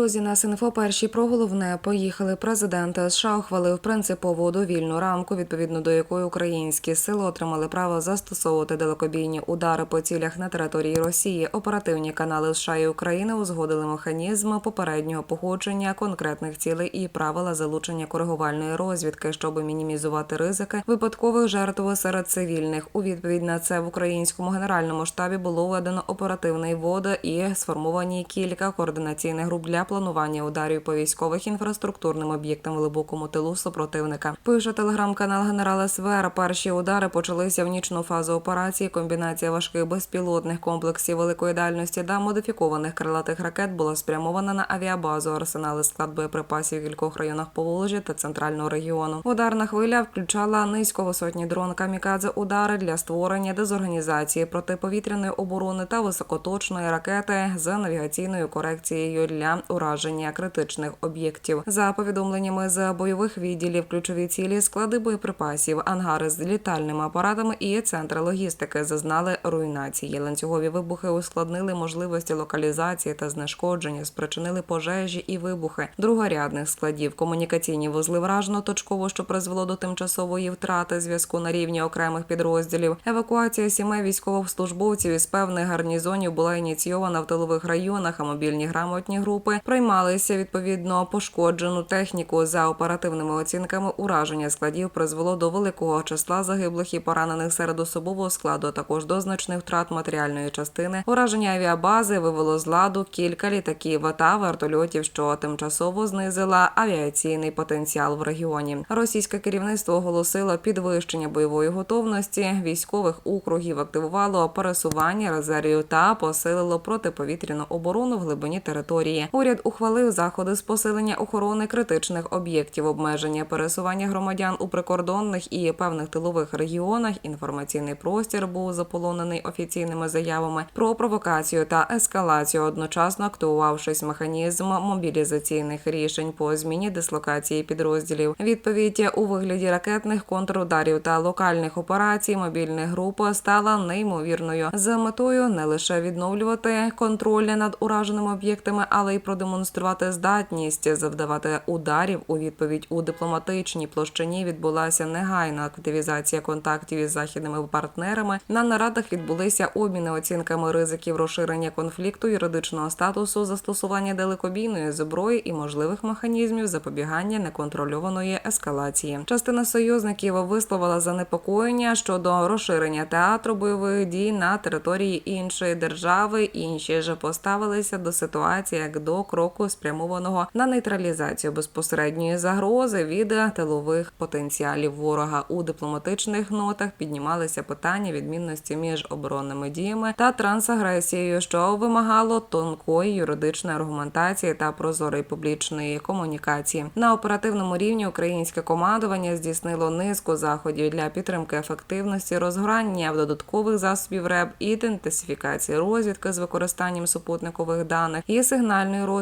Друзі, на СНФО перші про головне поїхали. Президент США ухвалив принципову довільну рамку, відповідно до якої українські сили отримали право застосовувати далекобійні удари по цілях на території Росії. Оперативні канали США і України узгодили механізм попереднього походження конкретних цілей і правила залучення коригувальної розвідки, щоб мінімізувати ризики випадкових жертв серед цивільних. У відповідь на це в українському генеральному штабі було введено оперативний вод і сформовані кілька координаційних груп для планування ударів по військових інфраструктурним об'єктам в глибокому тилу супротивника. Пише телеграм-канал генерала СВР. Перші удари почалися в нічну фазу операції. Комбінація важких безпілотних комплексів великої дальності та модифікованих крилатих ракет була спрямована на авіабазу, арсенали склад боєприпасів в кількох районах Поволжя та центрального регіону. Ударна хвиля включала низьковисотні дрон камікадзе удари для створення дезорганізації протиповітряної оборони та високоточної ракети з навігаційною корекцією для ураження критичних об'єктів. За повідомленнями з бойових відділів, ключові цілі склади боєприпасів, ангари з літальними апаратами і центри логістики зазнали руйнації. Ланцюгові вибухи ускладнили можливості локалізації та знешкодження, спричинили пожежі і вибухи другорядних складів. Комунікаційні вузли вражено точково, що призвело до тимчасової втрати зв'язку на рівні окремих підрозділів. Евакуація сімей військовослужбовців із певних гарнізонів була ініційована в тилових районах, а мобільні грамотні групи приймалися відповідно пошкоджену техніку. За оперативними оцінками ураження складів призвело до великого числа загиблих і поранених серед особового складу, а також до значних втрат матеріальної частини. Ураження авіабази вивело з ладу кілька літаків та вертольотів, що тимчасово знизила авіаційний потенціал в регіоні. Російське керівництво оголосило підвищення бойової готовності військових округів, активувало пересування резервів та посилило протиповітряну оборону в глибині території. Уряд ухвалив заходи з посилення охорони критичних об'єктів, обмеження пересування громадян у прикордонних і певних тилових регіонах. Інформаційний простір був заполонений офіційними заявами про провокацію та ескалацію, одночасно активувавшись механізм мобілізаційних рішень по зміні дислокації підрозділів. Відповідь у вигляді ракетних контрударів та локальних операцій мобільних груп стала неймовірною з метою не лише відновлювати контроль над ураженими об'єктами, але й продемонструвати здатність завдавати ударів у відповідь у дипломатичній площині. Відбулася негайна активізація контактів із західними партнерами. На нарадах відбулися обміни оцінками ризиків розширення конфлікту, юридичного статусу, застосування далекобійної зброї і можливих механізмів запобігання неконтрольованої ескалації. Частина союзників висловила занепокоєння щодо розширення театру бойових дій на території іншої держави. Інші ж поставилися до ситуації як до кроку спрямованого на нейтралізацію безпосередньої загрози від тилових потенціалів ворога. У дипломатичних нотах піднімалися питання відмінності між оборонними діями та трансагресією, що вимагало тонкої юридичної аргументації та прозорої публічної комунікації. На оперативному рівні українське командування здійснило низку заходів для підтримки ефективності розгорання додаткових засобів РЕБ, ідентифікації розвідки з використанням супутникових даних і сигнальної розвідки.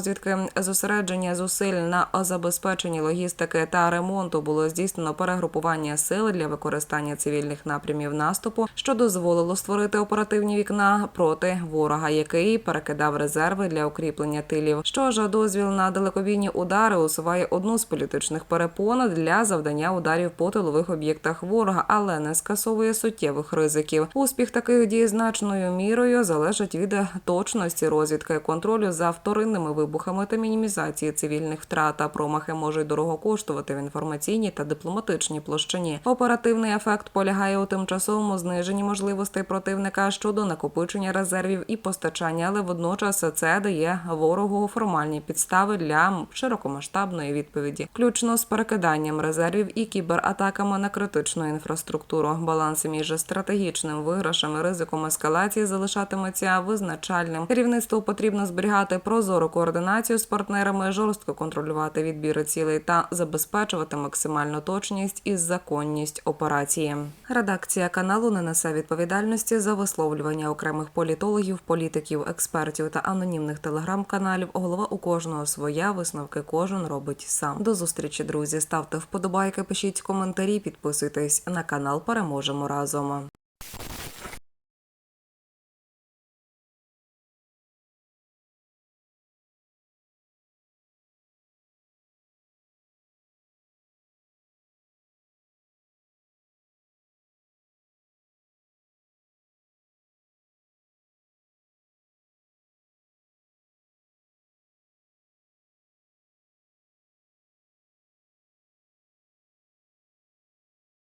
Зосередження зусиль на забезпеченні логістики та ремонту було здійснено перегрупування сил для використання цивільних напрямів наступу, що дозволило створити оперативні вікна проти ворога, який перекидав резерви для укріплення тилів. Що ж дозвіл на далекобійні удари усуває одну з політичних перепон для завдання ударів по тилових об'єктах ворога, але не скасовує суттєвих ризиків. Успіх таких дій значною мірою залежить від точності розвідки контролю за вторинними вибухами та мінімізації цивільних втрат. А промахи можуть дорого коштувати в інформаційній та дипломатичній площині. Оперативний ефект полягає у тимчасовому зниженні можливостей противника щодо накопичення резервів і постачання, але водночас це дає ворогу формальні підстави для широкомасштабної відповіді, включно з перекиданням резервів і кібератаками на критичну інфраструктуру. Баланс між стратегічним виграшем і ризиком ескалації залишатиметься визначальним. Керівництву потрібно зберігати прозору координацію з партнерами, жорстко контролювати відбір цілей та забезпечувати максимальну точність і законність операції. Редакція каналу не несе відповідальності за висловлювання окремих політологів, політиків, експертів та анонімних телеграм-каналів. Голова у кожного своя висновки кожен робить сам. До зустрічі, друзі. Ставте вподобайки, пишіть коментарі, підписуйтесь на канал. Переможемо разом.